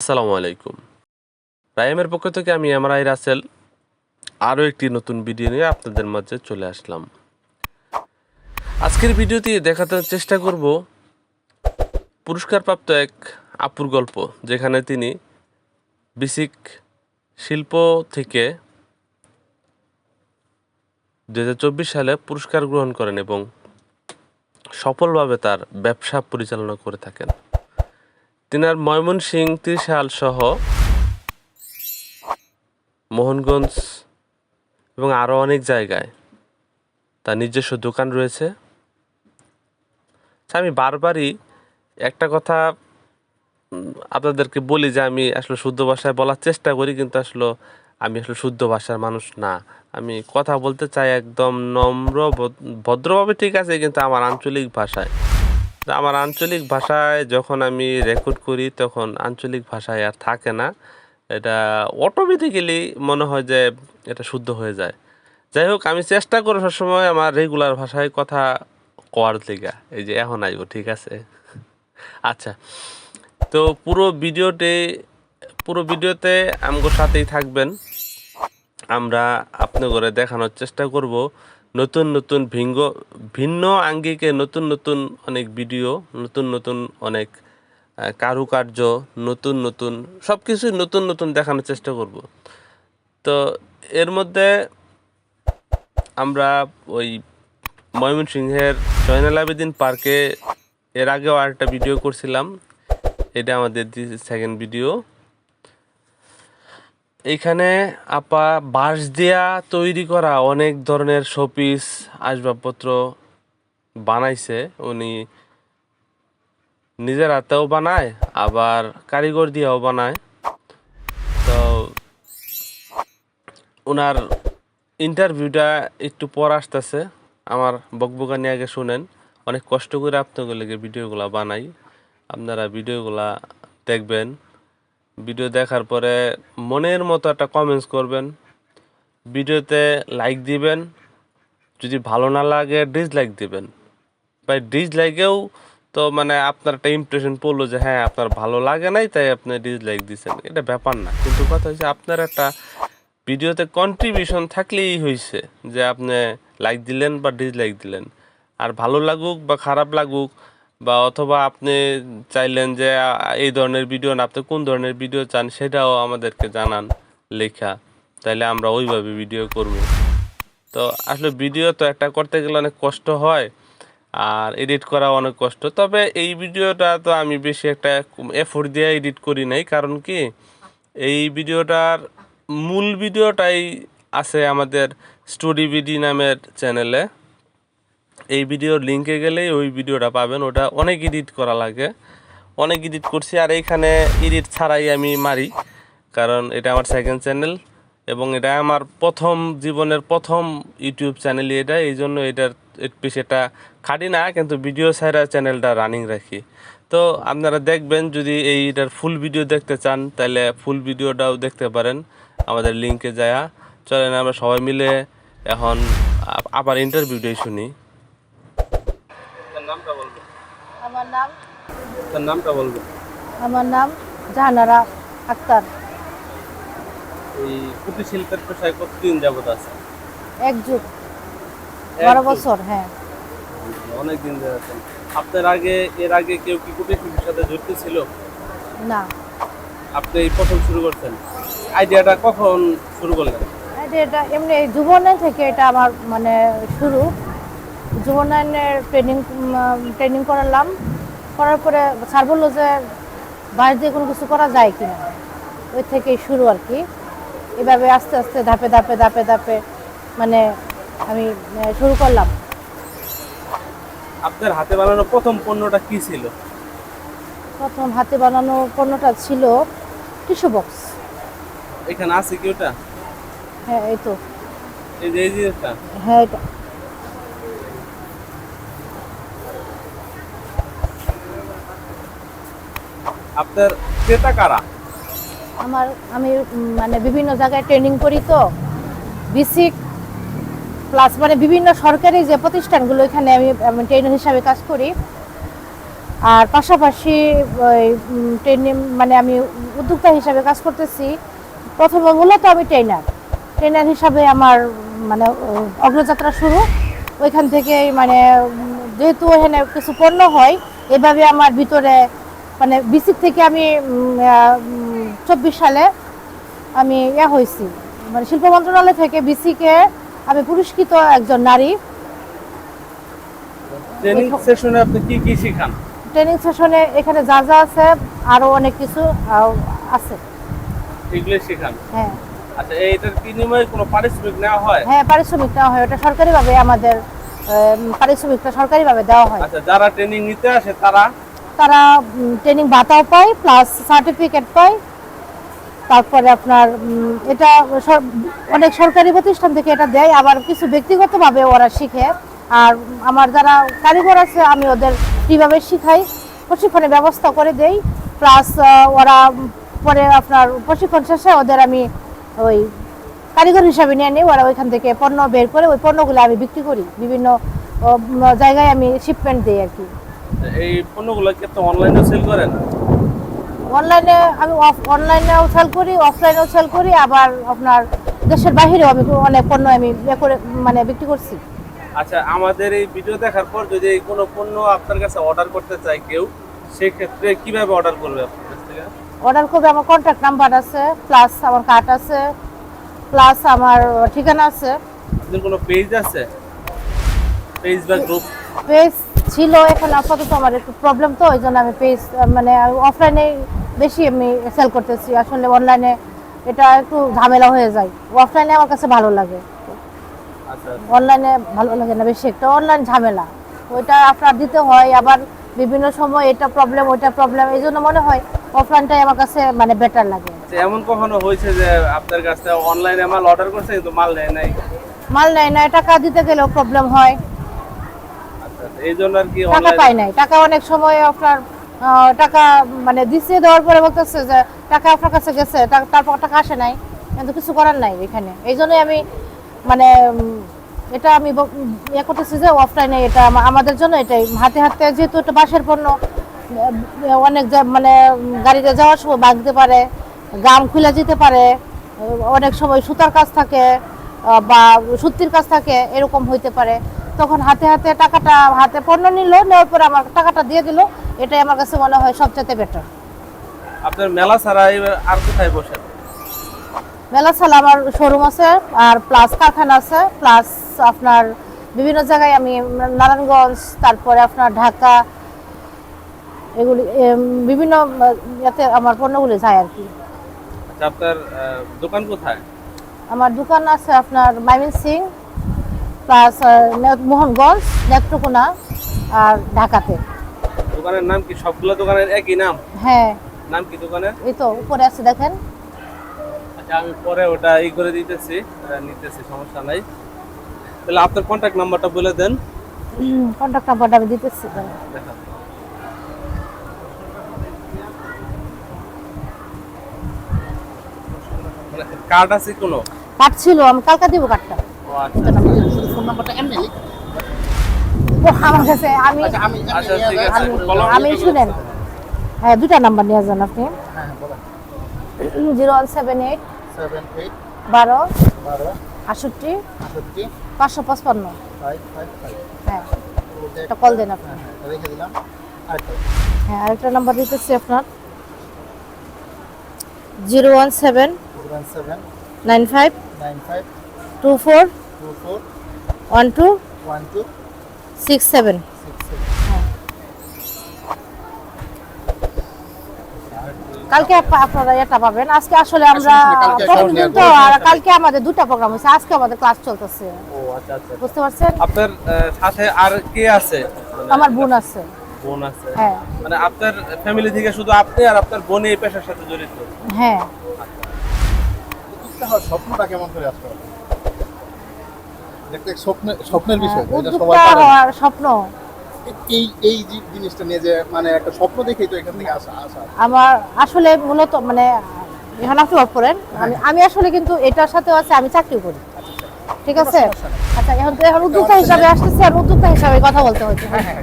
আসসালামু আলাইকুম। রাইমের পক্ষ থেকে আমি এমআরআই রাসেল। আরও একটি নতুন ভিডিও নিয়ে আপনাদের মাঝে চলে আসলাম। আজকের ভিডিওতে দেখাতে চেষ্টা করব পুরস্কারপ্রাপ্ত এক আপুর গল্প, যেখানে তিনি বেসিক শিল্প থেকে দুহাজার চব্বিশ সালে পুরস্কার গ্রহণ করেন এবং সফলভাবে তার ব্যবসা পরিচালনা করে থাকেন। তিনার ময়মনসিং ত্রিশাল সহ মোহনগঞ্জ এবং আরও অনেক জায়গায় তার নিজস্ব দোকান রয়েছে। আচ্ছা, আমি বারবারই একটা কথা আপনাদেরকে বলি যে আমি আসলে শুদ্ধ ভাষায় বলার চেষ্টা করি কিন্তু আসলে আমি আসলে শুদ্ধ ভাষার মানুষ না। আমি কথা বলতে চাই একদম নম্র ভদ- ভদ্রভাবে ঠিক আছে কিন্তু আমার আঞ্চলিক ভাষায়। আমার আঞ্চলিক ভাষায় যখন আমি রেকর্ড করি, তখন আঞ্চলিক ভাষায় আর থাকে না। এটা অটোমেটিক্যালি মনে হয় যে এটা শুদ্ধ হয়ে যায়। যাই হোক, আমি চেষ্টা করি সবসময় আমার রেগুলার ভাষায় কথা কওয়ার লিগা। এই যে এখন আইব, ঠিক আছে? আচ্ছা তো পুরো ভিডিওতে পুরো ভিডিওতে আমগোর সাথেই থাকবেন। আমরা আপনার করে দেখানোর চেষ্টা করব। নতুন নতুন ভিঙ্গ, ভিন্ন আঙ্গিকে নতুন নতুন অনেক ভিডিও, নতুন নতুন অনেক কারুকার্য, নতুন নতুন সব কিছুই নতুন নতুন দেখানোর চেষ্টা করব। তো এর মধ্যে আমরা ওই ময়মনসিংহের জয়নাল আবেদিন পার্কে এর আগেও আরেকটা ভিডিও করছিলাম। এটা আমাদের সেকেন্ড ভিডিও এইখানে আপা বাঁশ দিয়া তৈরি করা অনেক ধরনের শোপিস, আসবাবপত্র বানাইছে। উনি নিজের হাতেও বানায়, আবার কারিগর দিয়েও বানায়। তো ওনার ইন্টারভিউটা একটু পর আসতেছে। আমার বকবকানি আগে শুনেন। অনেক কষ্ট করে আপনাদের লেগে ভিডিওগুলা বানাই। আপনারা ভিডিওগুলা দেখবেন। ভিডিও দেখার পরে মনের মতো একটা কমেন্টস করবেন। ভিডিওতে লাইক দিবেন। যদি ভালো না লাগে ডিসলাইক দিবেন। ভাই ডিসলাইকেও তো মানে আপনার একটা ইমপ্রেশন পড়ল যে হ্যাঁ আপনার ভালো লাগে নাই, তাই আপনি ডিসলাইক দিচ্ছেন এটা ব্যাপার না। কিন্তু কথা হচ্ছে আপনার একটা ভিডিওতে কন্ট্রিবিউশন থাকলেই হয়েছে যে, আপনি লাইক দিলেন বা ডিসলাইক দিলেন। আর ভালো লাগুক বা খারাপ লাগুক বা অথবা আপনি চাইলেন যে এই ধরনের ভিডিও না, আপনি কোন ধরনের ভিডিও চান সেটাও আমাদেরকে জানান, লেখা। তাইলে আমরা ওইভাবে ভিডিও করব। তো আসলে ভিডিও তো একটা করতে গেলে অনেক কষ্ট হয়, আর এডিট করা অনেক কষ্ট। তবে এই ভিডিওটা তো আমি বেশি একটা এফোর্ট দিয়ে এডিট করি নাই, কারণ কি? এই ভিডিওটার মূল ভিডিওটাই আছে আমাদের স্টোরি বিডি নামের চ্যানেলে এই ভিডিওর লিঙ্কে গেলেই ওই ভিডিওটা পাবেন। ওটা অনেক এডিট করা লাগে। অনেক এডিট করছি, আর এইখানে এডিট ছাড়াই আমি মারি, কারণ এটা আমার সেকেন্ড চ্যানেল এবং এটা আমার প্রথম, জীবনের প্রথম ইউটিউব চ্যানেলই এটা। এই জন্য এটার এটা খাটি না, কিন্তু ভিডিও ছাড়া চ্যানেলটা রানিং রাখি। তো আপনারা দেখবেন, যদি এইটার ফুল ভিডিও দেখতে চান, তাহলে ফুল ভিডিওটাও দেখতে পারেন। আমাদের লিঙ্কে যায়া। চলেন আমরা সবাই মিলে এখন আবার ইন্টারভিউটাই শুনি তার নামটা বলবেন আমার নাম তার নামটা বলবেন? আমার নাম জাহানারা আক্তার। এই কুটির শিল্পের পেশায় কতদিন যাবত আছে এক যুগ বারো বছর হ্যাঁ। অনেক দিন ধরে আছেন। আপনার আগে এর আগে কেউ কি কুটির শিল্পের সাথে জড়িত ছিল? না। আপনি এই প্রথম শুরু করছেন। আইডিয়াটা কখন শুরু করলেন? এটা এমনি এই যুবনয়ন থেকে এটা আমার মানে শুরু। যুবনয়নের ট্রেনিং ট্রেনিং করালাম। করার পরে স্যার বলল যে বাইরে দিয়ে কোনো কিছু করা যায় কিনা? ওই থেকেই শুরু আর কি। এভাবে আস্তে আস্তে ধাপে ধাপে ধাপে ধাপে মানে আমি শুরু করলাম। আপনার হাতে বানানো প্রথম পণ্যটা কি ছিল? প্রথম হাতে বানানো পণ্যটা ছিল টিস্যু বক্স। এখানে আছে কি ওটা? হ্যাঁ এই তো। এই যে হ্যাঁ এটা। আপনার ক্রেতা কারা? আমার, আমি মানে বিভিন্ন জায়গায় ট্রেনিং করি তো। বেসিক প্লাস মানে বিভিন্ন সরকারি যে প্রতিষ্ঠানগুলো এখানে আমি ট্রেনার হিসাবে কাজ করি। আর পাশাপাশি ট্রেনিং মানে আমি উদ্যোক্তা হিসাবে কাজ করতেছি। প্রথমে মূলত আমি ট্রেনার ট্রেনার হিসাবে আমার মানে অগ্রযাত্রা শুরু। ওইখান থেকে মানে যেহেতু এখানে কিছু পণ্য হয়, এভাবে আমার ভিতরে মানে বিসিক থেকে আমি চব্বিশ সালে আমি ইয়া হয়েছি। মানে শিল্প মন্ত্রণালয় থেকে বিসিকে আমি পুরস্কৃত একজন নারী। ট্রেনিং সেশনে আপনি কি কি শেখান? ট্রেনিং সেশনে এখানে যা যা আছে আরও অনেক কিছু আছে। এগুলো শেখান? হ্যাঁ। আচ্ছা এইটার বিনিময়ে কোনো পারিশ্রমিক নেওয়া হয়? হ্যাঁ পারিশ্রমিক দেওয়া হয়। ওটা সরকারিভাবে আমাদের পারিশ্রমিকটা সরকারিভাবে দেওয়া হয়। আচ্ছা যারা ট্রেনিং নিতে আসে তারা তারা ট্রেনিং ভাতাও পায় প্লাস সার্টিফিকেট পায়। তারপরে আপনার এটা অনেক সরকারি প্রতিষ্ঠান থেকে এটা দেয়, আবার কিছু ব্যক্তিগতভাবে ওরা শিখে। আর আমার যারা কারিগর আছে, আমি ওদের কীভাবে শিখাই, প্রশিক্ষণের ব্যবস্থা করে দেই। প্লাস ওরা পরে আপনার প্রশিক্ষণ শেষে ওদের আমি ওই কারিগর হিসাবে নিয়ে নিই। ওরা ওইখান থেকে পণ্য বের করে, ওই পণ্যগুলো আমি বিক্রি করি। বিভিন্ন জায়গায় আমি শিপমেন্ট দিই আর কি। এই পণ্যগুলো কি আপনি অনলাইনে সেল করেন? অনলাইনে আমি অনলাইনেও সেল করি অফলাইনেও সেল করি আবার আপনার দেশের বাইরেও আমি অনেক পণ্য আমি ইয়ে করে মানে বিক্রি করছি। আচ্ছা আমাদের এই ভিডিও দেখার পর যদি কোনো পণ্য আপনার কাছে অর্ডার করতে চায় কেউ সেক্ষেত্রে কীভাবে অর্ডার করবে আপনার কাছ থেকে? অর্ডার করবে আমার কন্ট্যাক্ট নাম্বার আছে প্লাস আমার কার্ড আছে প্লাস আমার ঠিকানা আছে। আপনার কোনো পেজ আছে? পেজ বা গ্রুপ পেজ ছিল এখন আপাতত আমার একটু প্রবলেম তো ওই জন্য আমি পেজ মানে অফলাইনে বেশি আমি সেল করতেছি। আসলে অনলাইনে এটা একটু ঝামেলা হয়ে যায়। অফলাইনে আমার কাছে ভালো লাগে। আচ্ছা অনলাইনে ভালো লাগে না বেশি একটা। অনলাইন ঝামেলা। ওইটা আপনার দিতে হয় আবার বিভিন্ন সময় এটা প্রবলেম ওইটা প্রবলেম এই জন্য মনে হয় অফলাইনটাই আমার কাছে মানে বেটার লাগে। আচ্ছা, এমন কখনো হয়েছে যে আপনার কাছ অনলাইনে মাল অর্ডার করছে কিন্তু মাল নেয় নাই? মাল নেয় না টাকা দিতে গেলেও প্রবলেম হয়। আচ্ছা আর কি টাকা পাই নাই। টাকা অনেক সময় আপনার টাকা মানে দিচ্ছে দেওয়ার পরে বলতেছে যে টাকা আপনার কাছে গেছে তারপর টাকা আসে নাই কিন্তু কিছু করার নাই এখানে। এই জন্যই আমি মানে এটা আমি ইয়ে করতেছি যে অফলাইনে এটা আমাদের জন্য এটাই। হাতে হাতে যেহেতু এটা বাঁশের পণ্য অনেক মানে গাড়িতে যাওয়ার সময় বাঁধতে পারে গাম খুলে যেতে পারে অনেক সময় সুতার কাজ থাকে বা সুতির কাজ থাকে এরকম হইতে পারে। তখন হাতে হাতে টাকাটা হাতে পণ্য নিল নেওয়ার পরে আমার টাকাটা দিয়ে দিল। এটাই আমার কাছে মনে হয় সবচেয়ে বেটার আপনার মেলা ছাড়া আর কোথায় বসেন? মেলা ছাড়া আমার শোরুম আছে আর প্লাস কারখানা আছে প্লাস আপনার বিভিন্ন জায়গায় আমি নারায়ণগঞ্জ তারপরে আপনার ঢাকা এগুলি বিভিন্ন ইয়াতে আমার পণ্যগুলি যায় আর কি। আচ্ছা আপনার দোকান কোথায়? আমার দোকান আছে আপনার মাইমিন সিং প্লাস মোহনগঞ্জ নেত্রকোনা আর ঢাকাতে। দোকানের নাম কি? সবগুলো দোকানের একই নাম? হ্যাঁ। নাম কি দোকানের? এই তো উপরে আছে দেখেন। আচ্ছা আমি পরে ওটা ই করে দিতেছি। নিতেছি সমস্যা নাই। তাহলে আপনার কন্ট্যাক্ট নাম্বারটা বলে দেন। কন্ট্যাক্ট নাম্বারটা আমি দিতেছি দেখান। মানে কার্ড আছে কোনো? কার্ড ছিল আমি কালকে দিব কার্ডটা শুধু ফোন নাম্বারটা এমনি? আমার কাছে আমি আচ্ছা আমি আচ্ছা আমি- আমি শুনেন। হ্যাঁ দুটা নাম্বার নিয়ে যান আপনি। হ্যাঁ হ্যাঁ জিরো ওয়ান সেভেন এইট বারো আটষট্টি পাঁচশো পঁচপান্ন। হ্যাঁ। একটা কল দেন আপনি। হ্যাঁ আচ্ছা হ্যাঁ আরেকটা নাম্বার দিতেছি আপনার। Zero one seven nine five nine five two four one two six seven কালকে আপনারা এটা পাবেন। আজকে আসলে আমরা প্রতিদিন তো আর কালকে আমাদের দুটা প্রোগ্রাম হচ্ছে আজকে আমাদের ক্লাস চলতেছে। ও আচ্ছা আচ্ছা বুঝতে পারছেন? আপনার সাথে আর কে আছে? মানে আমার বোন আছে। বোন আছে। হ্যাঁ। মানে আপনার ফ্যামিলি থেকে শুধু আপনি আর আপনার বোন এই পেশার সাথে জড়িত? হ্যাঁ। স্বপ্নটা কেমন করে স্বপ্ন স্বপ্নের বিষয় হ্যাঁ, উদ্যোক্তা হওয়ার স্বপ্ন। এই এই জিনিসটা নিয়ে যে মানে একটা স্বপ্ন দেখেই তো এখান থেকে আসা আসা। আমার আসলে মূলত মানে এখানে আপনি করেন আমি আমি আসলে কিন্তু এটার সাথে আছে আমি চাকরি করি। ঠিক আছে? আচ্ছা এখন তো এখন উদ্যোক্তা হিসাবে আসতেছি আর উদ্যোক্তা হিসাবে কথা বলতে হচ্ছে হ্যাঁ হ্যাঁ